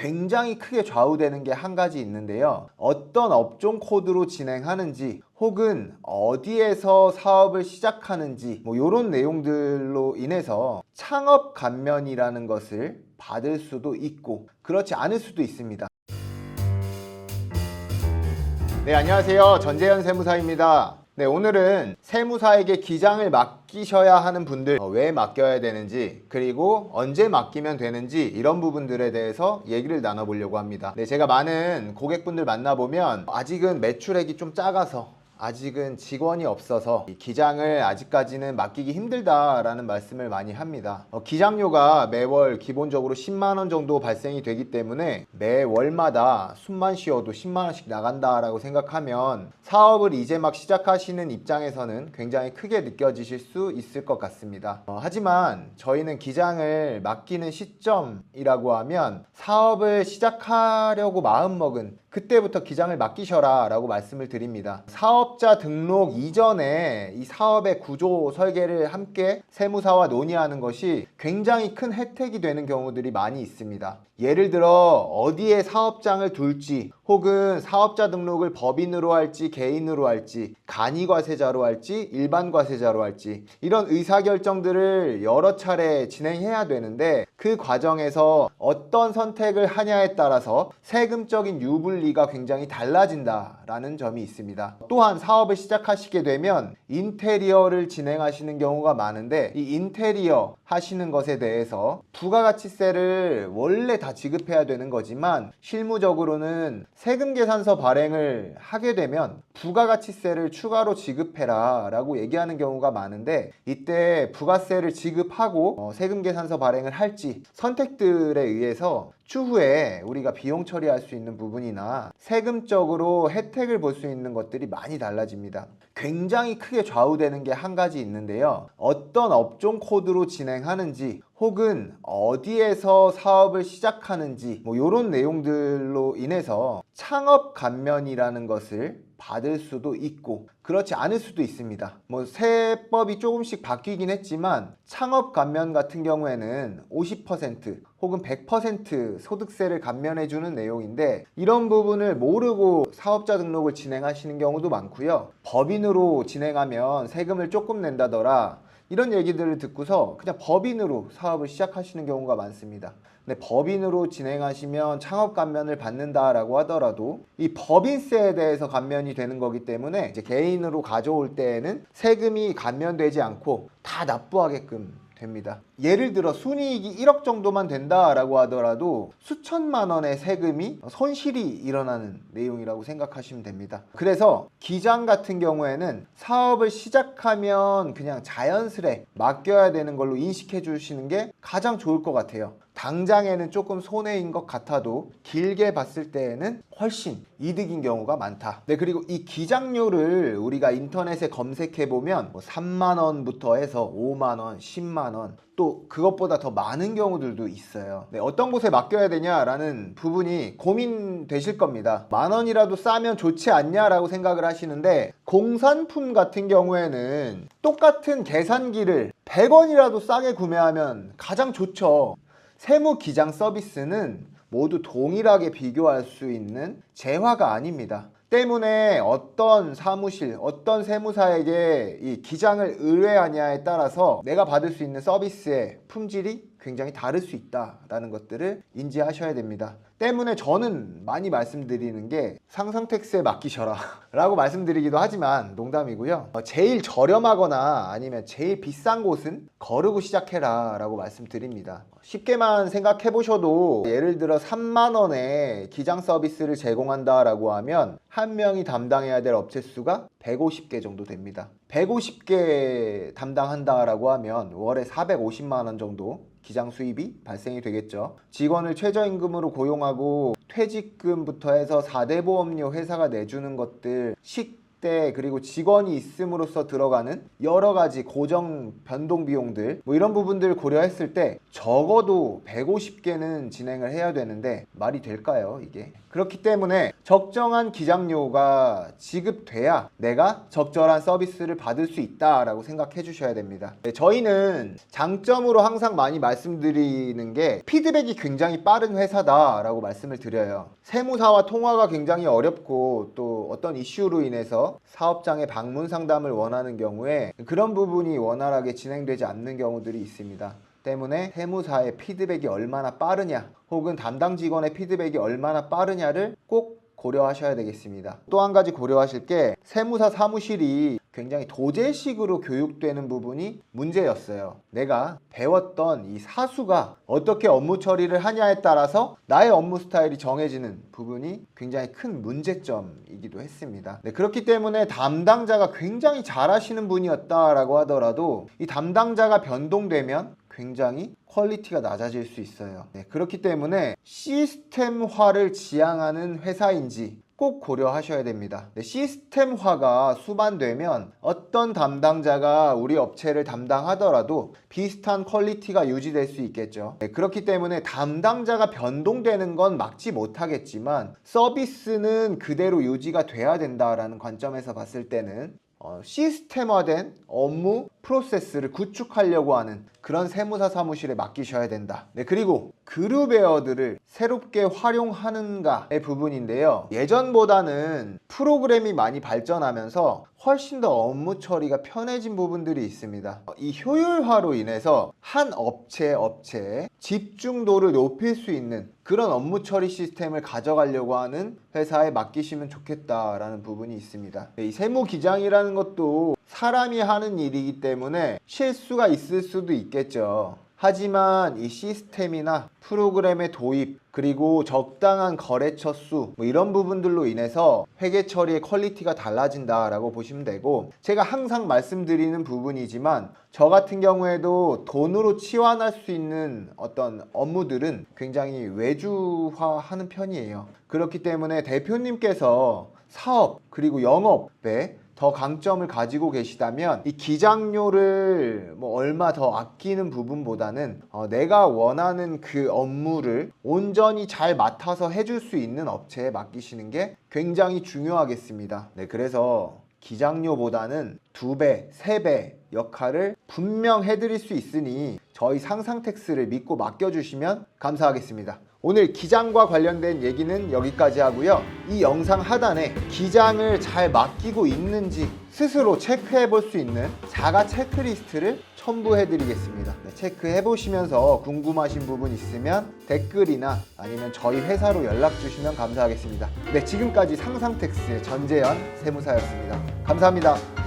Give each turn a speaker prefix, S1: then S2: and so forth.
S1: 굉장히 크게 좌우되는 게 한 가지 있는데요. 어떤 업종 코드로 진행하는지 혹은 어디에서 사업을 시작하는지 뭐 이런 내용들로 인해서 창업 감면이라는 것을 받을 수도 있고 그렇지 않을 수도 있습니다. 네, 안녕하세요. 전재현 세무사입니다. 네, 오늘은 세무사에게 기장을 맡기셔야 하는 분들 어, 왜 맡겨야 되는지 그리고 언제 맡기면 되는지 이런 부분들에 대해서 얘기를 나눠보려고 합니다. 네, 제가 많은 고객분들 만나보면 아직은 매출액이 좀 작아서 아직은 직원이 없어서 이 기장을 아직까지는 맡기기 힘들다라는 말씀을 많이 합니다. 어, 기장료가 매월 기본적으로 10만 원 정도 발생이 되기 때문에 매월마다 숨만 쉬어도 10만 원씩 나간다라고 생각하면 사업을 이제 막 시작하시는 입장에서는 굉장히 크게 느껴지실 수 있을 것 같습니다. 어, 하지만 저희는 기장을 맡기는 시점이라고 하면 사업을 시작하려고 마음먹은 그때부터 기장을 맡기셔라 라고 말씀을 드립니다. 사업 자 등록 이전에 이 사업의 구조 설계를 함께 세무사와 논의하는 것이 굉장히 큰 혜택이 되는 경우들이 많이 있습니다. 예를 들어 어디에 사업장을 둘지 혹은 사업자 등록을 법인으로 할지 개인으로 할지 간이과세자로 할지 일반 과세자로 할지 이런 의사결정들을 여러 차례 진행해야 되는데 그 과정에서 어떤 선택을 하냐에 따라서 세금적인 유불리가 굉장히 달라진다라는 점이 있습니다. 또한 사업을 시작하시게 되면 인테리어를 진행하시는 경우가 많은데 이 인테리어 하시는 것에 대해서 부가가치세를 원래 다 지급해야 되는 거지만 실무적으로는 세금 계산서 발행을 하게 되면 부가가치세를 추가로 지급해라 라고 얘기하는 경우가 많은데 이때 부가세를 지급하고 어, 세금 계산서 발행을 할지 선택들에 의해서 추후에 우리가 비용 처리할 수 있는 부분이나 세금적으로 혜택을 볼 수 있는 것들이 많이 달라집니다. 굉장히 크게 좌우되는 게 한 가지 있는데요. 어떤 업종 코드로 진행하는지 혹은 어디에서 사업을 시작하는지 뭐 이런 내용들로 인해서 창업 감면이라는 것을 받을 수도 있고 그렇지 않을 수도 있습니다. 뭐 세법이 조금씩 바뀌긴 했지만 창업 감면 같은 경우에는 50% 혹은 100% 소득세를 감면해 주는 내용인데 이런 부분을 모르고 사업자 등록을 진행하시는 경우도 많고요. 법인으로 진행하면 세금을 조금 낸다더라. 이런 얘기들을 듣고서 그냥 법인으로 사업을 시작하시는 경우가 많습니다. 근데 법인으로 진행하시면 창업 감면을 받는다라고 하더라도 이 법인세에 대해서 감면이 되는 거기 때문에 이제 개인으로 가져올 때에는 세금이 감면되지 않고 다 납부하게끔 됩니다. 예를 들어 순이익이 1억 정도만 된다라고 하더라도 수천만 원의 세금이 손실이 일어나는 내용이라고 생각하시면 됩니다. 그래서 기장 같은 경우에는 사업을 시작하면 그냥 자연스레 맡겨야 되는 걸로 인식해 주시는 게 가장 좋을 것 같아요. 당장에는 조금 손해인 것 같아도 길게 봤을 때에는 훨씬 이득인 경우가 많다. 네, 그리고 이 기장료를 우리가 인터넷에 검색해 보면 뭐 3만 원부터 해서 5만 원, 10만 원, 또 그것보다 더 많은 경우들도 있어요. 네, 어떤 곳에 맡겨야 되냐라는 부분이 고민되실 겁니다. 만 원이라도 싸면 좋지 않냐라고 생각을 하시는데 공산품 같은 경우에는 똑같은 계산기를 100원이라도 싸게 구매하면 가장 좋죠. 세무 기장 서비스는 모두 동일하게 비교할 수 있는 재화가 아닙니다. 때문에 어떤 사무실, 어떤 세무사에게 이 기장을 의뢰하냐에 따라서 내가 받을 수 있는 서비스의 품질이 굉장히 다를 수 있다라는 것들을 인지하셔야 됩니다. 때문에 저는 많이 말씀드리는 게 상상택스에 맡기셔라 라고 말씀드리기도 하지만 농담이고요. 어, 제일 저렴하거나 아니면 제일 비싼 곳은 거르고 시작해라 라고 말씀드립니다. 쉽게만 생각해 보셔도 예를 들어 3만 원에 기장 서비스를 제공한다 라고 하면 한 명이 담당해야 될 업체 수가 150개 정도 됩니다. 150개 담당한다 라고 하면 월에 450만 원 정도 기장 수입이 발생이 되겠죠. 직원을 최저임금으로 고용하고 퇴직금부터 해서 4대 보험료 회사가 내주는 것들 식 때 그리고 직원이 있음으로써 들어가는 여러 가지 고정 변동 비용들 뭐 이런 부분들 고려했을 때 적어도 150개는 진행을 해야 되는데 말이 될까요 이게? 그렇기 때문에 적정한 기장료가 지급돼야 내가 적절한 서비스를 받을 수 있다라고 생각해 주셔야 됩니다. 네, 저희는 장점으로 항상 많이 말씀드리는 게 피드백이 굉장히 빠른 회사다라고 말씀을 드려요. 세무사와 통화가 굉장히 어렵고 또 어떤 이슈로 인해서 사업장에 방문 상담을 원하는 경우에 그런 부분이 원활하게 진행되지 않는 경우들이 있습니다. 때문에 세무사의 피드백이 얼마나 빠르냐 혹은 담당 직원의 피드백이 얼마나 빠르냐를 꼭 고려하셔야 되겠습니다. 또 한 가지 고려하실 게 세무사 사무실이 굉장히 도제식으로 교육되는 부분이 문제였어요. 내가 배웠던 이 사수가 어떻게 업무 처리를 하냐에 따라서 나의 업무 스타일이 정해지는 부분이 굉장히 큰 문제점이기도 했습니다. 네, 그렇기 때문에 담당자가 굉장히 잘하시는 분이었다라고 하더라도 이 담당자가 변동되면 굉장히 퀄리티가 낮아질 수 있어요. 네, 그렇기 때문에 시스템화를 지향하는 회사인지 꼭 고려하셔야 됩니다. 네, 시스템화가 수반되면 어떤 담당자가 우리 업체를 담당하더라도 비슷한 퀄리티가 유지될 수 있겠죠. 네, 그렇기 때문에 담당자가 변동되는 건 막지 못하겠지만 서비스는 그대로 유지가 돼야 된다라는 관점에서 봤을 때는 어, 시스템화된 업무 프로세스를 구축하려고 하는 그런 세무사 사무실에 맡기셔야 된다. 네, 그리고 그룹웨어들을 새롭게 활용하는가의 부분인데요. 예전보다는 프로그램이 많이 발전하면서 훨씬 더 업무 처리가 편해진 부분들이 있습니다. 이 효율화로 인해서 한 업체 업체의 집중도를 높일 수 있는 그런 업무 처리 시스템을 가져가려고 하는 회사에 맡기시면 좋겠다라는 부분이 있습니다. 네, 이 세무 기장이라는 것도 사람이 하는 일이기 때문에 실수가 있을 수도 있겠죠. 하지만 이 시스템이나 프로그램의 도입 그리고 적당한 거래처 수 뭐 이런 부분들로 인해서 회계 처리의 퀄리티가 달라진다 라고 보시면 되고 제가 항상 말씀드리는 부분이지만 저 같은 경우에도 돈으로 치환할 수 있는 어떤 업무들은 굉장히 외주화하는 편이에요. 그렇기 때문에 대표님께서 사업 그리고 영업에 더 강점을 가지고 계시다면 이 기장료를 뭐 얼마 더 아끼는 부분보다는 어, 내가 원하는 그 업무를 온전히 잘 맡아서 해줄 수 있는 업체에 맡기시는 게 굉장히 중요하겠습니다. 네, 그래서 기장료보다는 두 배, 세 배 역할을 분명 해드릴 수 있으니 저희 상상텍스를 믿고 맡겨주시면 감사하겠습니다. 오늘 기장과 관련된 얘기는 여기까지 하고요. 이 영상 하단에 기장을 잘 맡기고 있는지 스스로 체크해 볼 수 있는 자가 체크리스트를 첨부해 드리겠습니다. 네, 체크해 보시면서 궁금하신 부분 있으면 댓글이나 아니면 저희 회사로 연락 주시면 감사하겠습니다. 네, 지금까지 상상텍스의 전재현 세무사였습니다. 감사합니다.